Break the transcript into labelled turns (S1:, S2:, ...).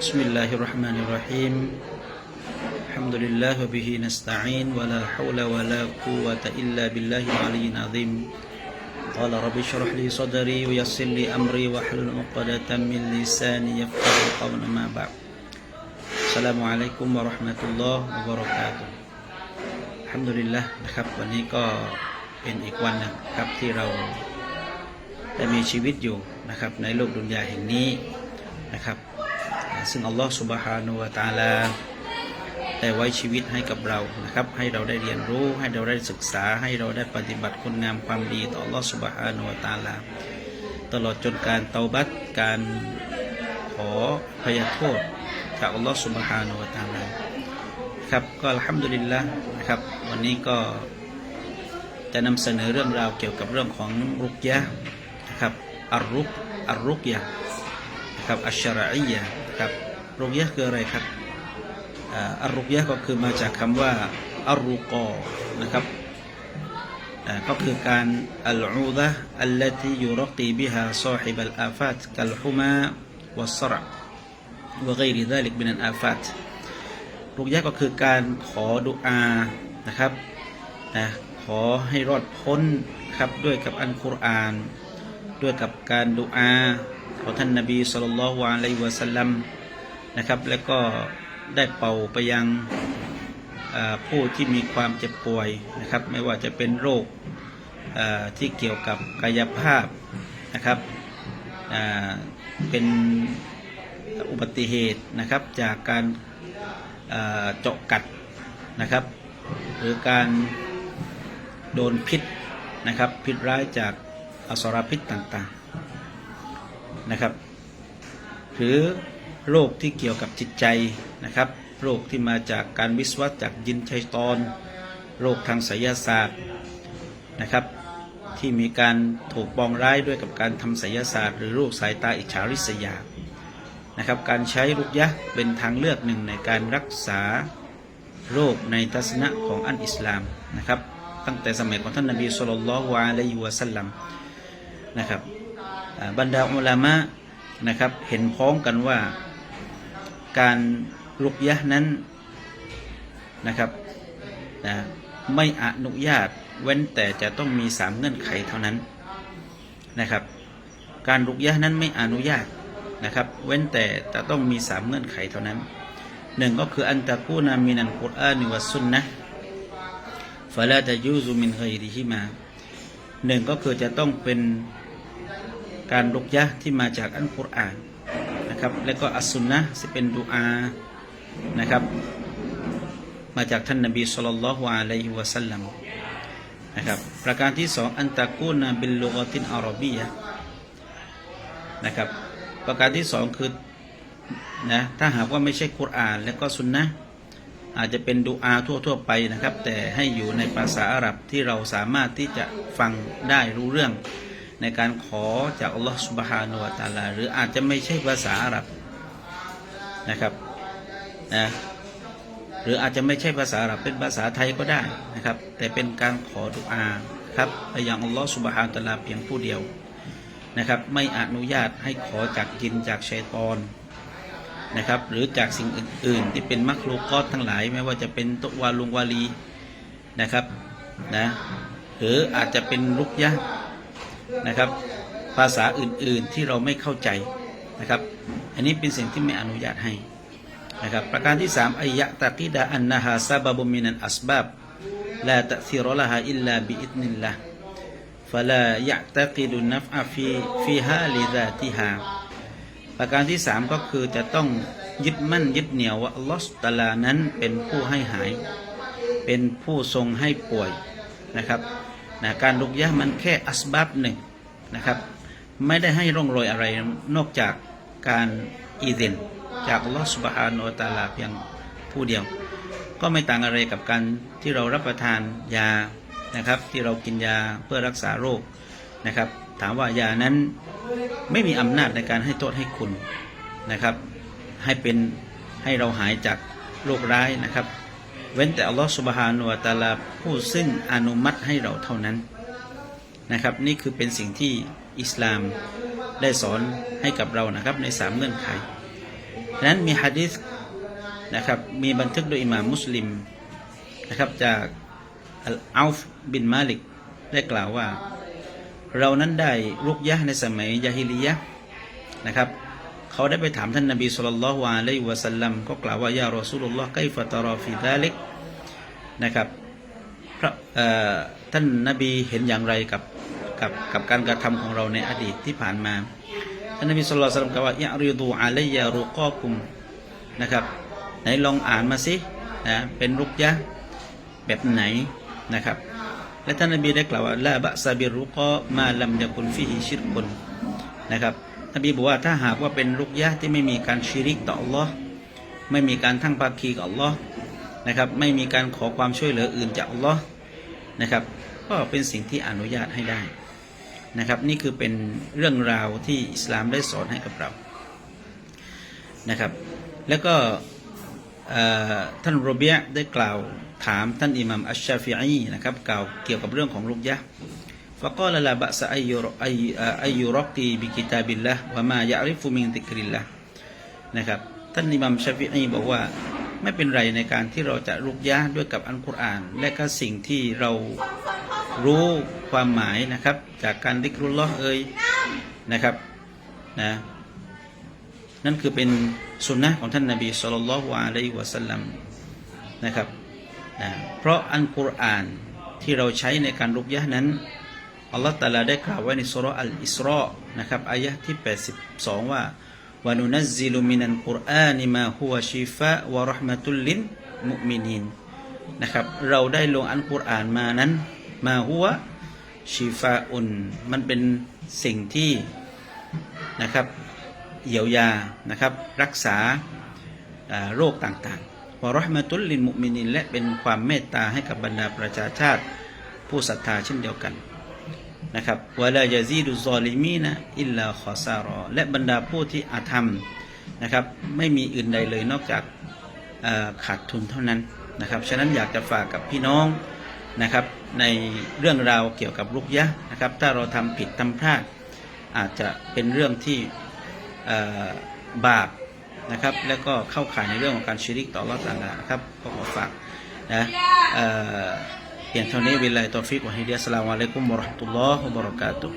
S1: بسم الله الرحمن الرحيم الحمد لله وبه نستعين ولا حول ولا قوة إلا بالله العلي العظيم قال رب اشرح لي صدري ويسر لي أمري واحلل عقدة من لساني يفقه قولا ما بعد السلام عليكم ورحمة الله وبركاته อัลฮัมดุลิลละนะครับ วันนี้ก็เป็นอีกวันหนะครับที่เราได้มีชีวิตอยู่นะครับ ในโลกดุนยาแห่งนี้นะครับอ่า ซึ่งอัลลอฮฺสุบฮานุวะตาลาได้ไว้ชีวิตให้กับเรานะครับ ให้เราได้เรียนรู้ ให้เราได้ศึกษา ให้เราได้ปฏิบัติคุณงามความดีต่ออัลลอฮฺสุบฮานุวะตาลา ตลอดจนการเตาบัตการขอพยโทษจากอัลลอฮฺสุบฮานุวะตาลาครับก็อัลฮัมดุลิลละนะครับ วันนี้ก็จะนำเสนอเรื่องราวเกี่ยวกับเรื่องของรุกยะนะครับอรุกอรุกยะห์นะ ครับอัชรอียะครับรุกยะคืออะไรครับอัรุกยะก็คือมาจากคำว่าอัรุกอนะครับก็คือการอัลอูดะอัลลที่ยูรักีบิฮาซอฮิบัลอาฟาตกัลฮุมาวัสซรวะไกริดาลิกบินันอาฟาตรุกยะก็คือการขอดุอานะครับนะขอให้รอดพ้นครับด้วยกับอันกุรอาน ด้วยกับการดุอา ของท่านนบีสุลต่านละอิวะสัลลัมนะครับแล้วก็ได้เป่าไปยังผู้ที่มีความเจ็บป่วยนะครับไม่ว่าจะเป็นโรคที่เกี่ยวกับกายภาพนะครับเป็นอุบัติเหตุนะครับจากการเอ่อเจาะกัดนะครับ หรือการโดนพิษนะครับพิษร้ายจากอสรพิษต่างๆ นะครับ หรือโรคที่เกี่ยวกับจิตใจนะครับโรคที่มาจากการวิสวัตจากยินชัยตอนโรคทางไสยศาสตร์นะครับ ที่มีการถูกปองร้ายด้วยกับการทำไสยศาสตร์ หรือโรคสายตาอิจฉาริษยานะครับ การใช้รุกยะเป็นทางเลือกหนึ่งในการรักษาโรคในทัศนะของอันอิสลามนะครับ ตั้งแต่สมัยของท่านนบีสุลต่านละฮ์อะลัยวะสัลลัมนะครับ บรรดาอุลามะนะครับ เห็นพ้องกันว่าการรุกยะนั้นนะครับนะไม่อนุญาตเว้นแต่จะต้องมีสามเงื่อนไขเท่านั้นนะครับ การรุกยะนั้นไม่อนุญาตนะครับ เว้นแต่จะต้องมีสามเงื่อนไขเท่านั้นหนึ่งก็คืออันตะกูนามินันกุรอานิวัสุนนะฟะลาตะยูซุมินไฮริฮิมาหนึ่งก็คือจะต้องเป็น การลุกยะที่มาจากอันกุรอานนะครับ แล้วก็อัสซุนนะที่เป็นดูอานะครับ มาจากท่านนบีสุลต่านละฮ์อะลัยฮิวะสัลลัมนะครับประการที่สองอันตะกูนาบิลลุกตินอาหรบียะนะครับประการที่สองคือนะถ้าหากว่าไม่ใช่คุรอาน และก็สุนนะอาจจะเป็นดูอาทั่วๆไปนะครับ แต่ให้อยู่ในภาษาอาหรับที่เราสามารถที่จะฟังได้รู้เรื่อง ในการขอจากอัลลอฮฺสุบฮานุวะตาลา หรืออาจจะไม่ใช่ภาษาอาหรับนะครับนะหรืออาจจะไม่ใช่ภาษาอาหรับเป็นภาษาไทยก็ได้นะครับ แต่เป็นการขอดุอาครับไปยังอัลลอฮฺสุบฮานุวะตาลาเพียงผู้เดียวนะครับ ไม่อนุญาตให้ขอจากยินจากชัยตอนนะครับ หรือจากสิ่งอื่น ๆ ที่เป็นมักลูกอตทั้งหลาย ไม่ว่าจะเป็นตุวาลุงวาลีนะครับนะหรืออาจจะเป็นลุกยะ นะครับ ภาษาอื่นๆที่เราไม่เข้าใจนะครับ อันนี้เป็นสิ่งที่ไม่อนุญาตให้นะครับ ประการที่3อายะตะกิดะอันนะฮาซาบบุมินันอัสบาบลาตะซีรละฮาอิลลาบิอิดนิลละฟะลายะตะกิดุนัฟอาฟีฟีฮาลิดาติฮาประการที่3ก็คือจะต้องยึดมั่นยึดเหนี่ยวว่าลอสตาลานั้นเป็นผู้ให้หาย เป็นผู้ทรงให้ป่วยนะครับ นะการลุกยะมันแค่อัสบับหนึ่งนะครับ ไม่ได้ให้ร่องรอยอะไรนอกจากการอีเดนจากลอสุบฮานุตะลาเพียงผู้เดียว ก็ไม่ต่างอะไรกับการที่เรารับประทานยานะครับ ที่เรากินยาเพื่อรักษาโรคนะครับ ถามว่ายานั้นไม่มีอำนาจในการให้โทษให้คุณนะครับ ให้เป็นให้เราหายจากโรคร้ายนะครับ เว้นแต่อัลลอฮฺสุบฮานุวะตาลาผู้ซึ่งอนุมัติให้เราเท่านั้นนะครับ นี่คือเป็นสิ่งที่อิสลามได้สอนให้กับเรานะครับในสามเงื่อนไขฉะนั้นมีฮะดิษนะครับมีบันทึกโดยอิหม่ามมุสลิมนะครับจากอัลอาฟบินมาลิกได้กล่าวว่า เรานั้นได้รุกยะในสมัยยาฮิลียะนะครับ เขาได้ไปถามท่านนบีสุลต่านละฮ์วะอะลัยฮิวะสัลลัมก็กล่าวว่ายารอซูลุลลอฮ์ไกฟะตารอฟิดาลิกนะครับพระท่านนบีเห็นอย่างไรกับกับกับการกระทำของเราในอดีตที่ผ่านมา ท่านนบีสุลต่านละฮ์กล่าวว่ายะริดูอะลัยยารุกอกุมนะครับไหนลองอ่านมาสินะเป็นรุกยะแบบไหนนะครับและท่านนบีได้กล่าวว่าลาบะซาบิรุกอมาลัมยากุนฟิฮิชิรกุนนะครับ นบีบอกว่าถ้าหากว่าเป็นรุกยะที่ไม่มีการชิริกต่ออัลลอฮ์ไม่มีการทั้งภาคีกับอัลลอฮ์นะครับไม่มีการขอความช่วยเหลืออื่นจากอัลลอฮ์นะครับก็เป็นสิ่งที่อนุญาตให้ได้นะครับนี่คือเป็นเรื่องราวที่อิสลามได้สอนให้กับเรานะครับแล้วก็ท่านโรเบียได้กล่าวถามท่านอิหมัมอัชชาฟิอีนะครับกล่าวเกี่ยวกับเรื่องของลุกยะ ฟะกอลลาบะซะอัยยุรอัยอัยยุรกีบิกิตาบิลละวะมายะริฟุมินติกริละนะครับท่านอิมัมชาฟิอีบอกว่าไม่เป็นไรในการที่เราจะลุกยะด้วยกับอัลกุรอาน และก็สิ่งที่เรารู้ความหมายนะครับ จากการดิกรุลลอฮ์เอ่ยนะครับนะนั่นคือเป็นสุนนะของท่านนาบีสุลต่านละฮ์อะลัยฮิวะสัลลัมนะครับนะเพราะอันกุรอานที่เราใช้ในการรุกยะนั้น อัลลอฮฺตาลาได้กล่าวไว้ในสุรอัลอิสรอนะครับอายะที่ 82 ว่าวานุนัซซิลุมินัลกุรอานิมาฮุวะชิฟะวะรห์มะตุลลินมุมินีนนะครับเราได้ลงอันกุรอานมานั้น มาฮุวะชิฟาอุนมันเป็นสิ่งที่นะครับเยียวยานะครับรักษาโรคต่างๆวะรห์มะตุลลินมุมินินและเป็นความเมตตาให้กับบรรดาประชาชาติผู้ศรัทธาเช่นเดียวกัน นะครับวะลายาซีดุซอลิมีนะอิลลาขอซารอ และบรรดาผู้ที่อาธรรมนะครับ ไม่มีอื่นใดเลยนอกจากขาดทุนเท่านั้นนะครับ ฉะนั้นอยากจะฝากกับพี่น้องนะครับ ในเรื่องราวเกี่ยวกับลุกยะนะครับ ถ้าเราทำผิดทำพลาด อาจจะเป็นเรื่องที่บาปนะครับ แล้วก็เข้าข่ายในเรื่องของการชิริกต่ออัลลอฮฺตะอาลานะครับ ก็ขอฝากนะ เพียงเท่านี้วิลลัยตอฟิกวะฮิดีอัสสลามุอะลัยกุมวะเราะห์มะตุลลอฮ์วะบะเราะกาตุฮ์